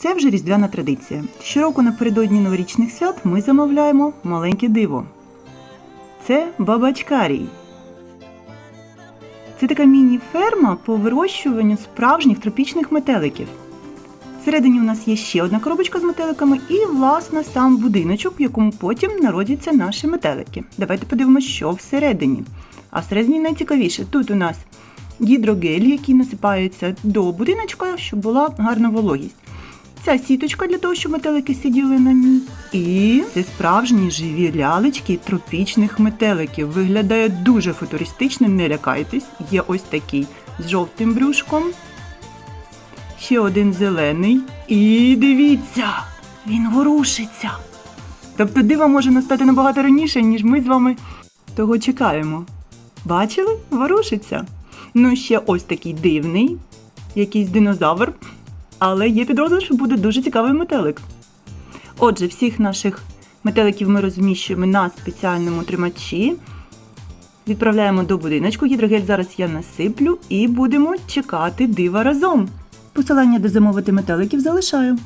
Це вже різдвяна традиція. Щороку напередодні новорічних свят ми замовляємо маленьке диво. Це бабачкарій. Це така міні-ферма по вирощуванню справжніх тропічних метеликів. Всередині у нас є ще одна коробочка з метеликами і, власне, сам будиночок, в якому потім народяться наші метелики. Давайте подивимося, що всередині. А всередині найцікавіше. Тут у нас гідрогель, який насипається до будиночка, щоб була гарна вологість. Ця сіточка для того, щоб метелики сиділи на ній. І це справжні живі лялечки тропічних метеликів. Виглядає дуже футуристично, не лякайтесь. Є ось такий з жовтим брюшком. Ще один зелений. І дивіться, він ворушиться. Тобто диво може настати набагато раніше, ніж ми з вами того чекаємо. Бачили? Ворушиться. Ну, ще ось такий дивний, якийсь динозавр. Але є підозра, що буде дуже цікавий метелик. Отже, всіх наших метеликів ми розміщуємо на спеціальному тримачі. Відправляємо до будиночку. Гідрогель зараз я насиплю і будемо чекати дива разом. Посилання, де замовити метеликів, залишаю.